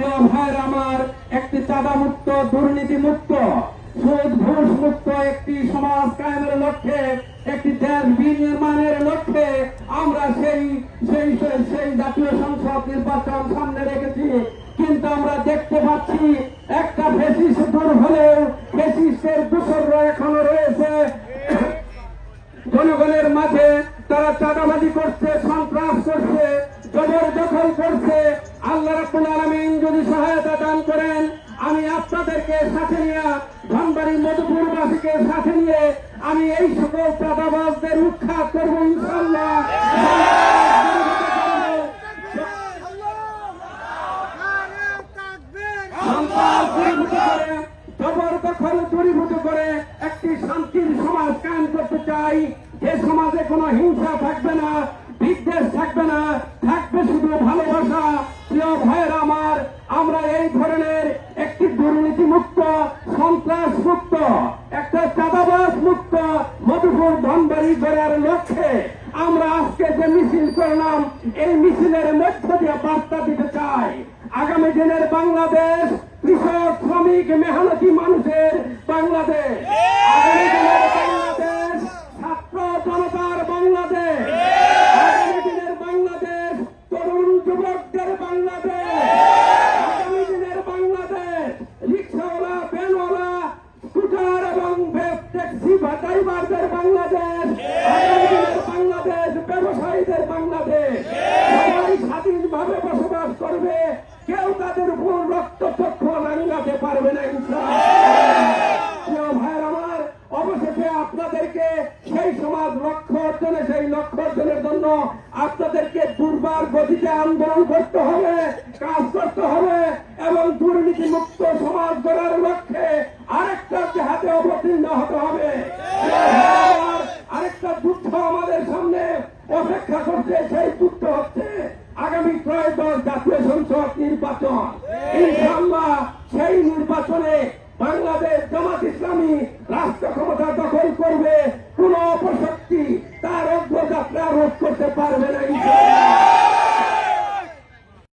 প্রিয় ভাইয়ের আমার, একটি চাঁদা মুক্ত দুর্নীতি মুক্ত সুদ, ঘুষ মুক্ত একটি সমাজ কায়েমের লক্ষ্যে, একটি দেশ বিনির্মাণের লক্ষ্যে আমরা সেই সেই, সেই- জাতীয় সংসদ নির্বাচন সামনে রেখেছি। কিন্তু আমরা দেখতে পাচ্ছি একটা ফেসিস দূর হলেও ফেসিসের দূষররা এখনও রয়েছে। জনগণের মাঝে তারা চাঁদাবাজি করছে, সন্ত্রাস করছে। জবরদখল করছে আল্লাহ রাব্বুল আলামিন যদি সহায়তা দান করেন, আমি আপনাদেরকে সাথে নিয়ে, ধনবাড়ি মধুপুরবাসীকে সাথে নিয়ে আমি এই সকল চাঁদাবাজদের উৎখাত করব ইনশাল্লাহ করে একটি শান্তির সমাজ কায়েম করতে চাই। যে সমাজে কোনো হিংসা থাকবে না বিদ্বেষ থাকবে না থাকবে শুধু ভালোবাসা প্রিয় ভাইয়ের আমার আমরা এই ধরনের একটি দুর্নীতি মুক্ত সন্ত্রাস মুক্ত একটা চাঁদাবাস মুক্ত মধুপুর ধনবাড়ি গড়ার লক্ষ্যে আমরা আজকে যে মিছিল করলাম, এই মিছিলের মধ্য দিয়ে বার্তা দিতে চাই। আগামী দিনের বাংলাদেশ কৃষক, শ্রমিক, মেহনতি মানুষের বাংলাদেশ আগামী দিনের বাংলাদেশ ছাত্র জনতার বাংলাদেশ আগামী দিনের বাংলাদেশ তরুণ যুবকদের বাংলাদেশ আগামী দিনের বাংলাদেশ রিক্সাওয়ালা ভ্যানওয়ালা স্কুটার এবং ট্যাক্সি বা ড্রাইভারদের বাংলাদেশ আগামী দিনের বাংলাদেশ ব্যবসায়ীদের বাংলাদেশ সবাই স্বাধীনভাবে বসবাস করবে কেউ তাদের উপর রক্তচক্ষ লাঙ্গাতে পারবে না ইনশাআল্লাহ প্রিয় ভাইয়ের আমার অবশেষে আপনাদেরকে সেই সমাজ লক্ষ্য অর্জনে, সেই লক্ষ্য অর্জনের জন্য আপনাদেরকে দুর্বার গতিতে আন্দোলন করতে হবে, কাজ করতে হবে এবং দুর্নীতি মুক্ত সমাজ গড়ার লক্ষ্যে আরেকটা হাতে অবতীর্ণ হতে হবে। আরেকটা যুদ্ধ আমাদের সামনে অপেক্ষা করছে, সেই যুদ্ধ হচ্ছে আগামী ত্রয়োদশ জাতীয় সংসদ নির্বাচন। ইনশাআল্লাহ সেই নির্বাচনে বাংলাদেশ জামাত ইসলামী আপনারা রোধ করতে পারবে না।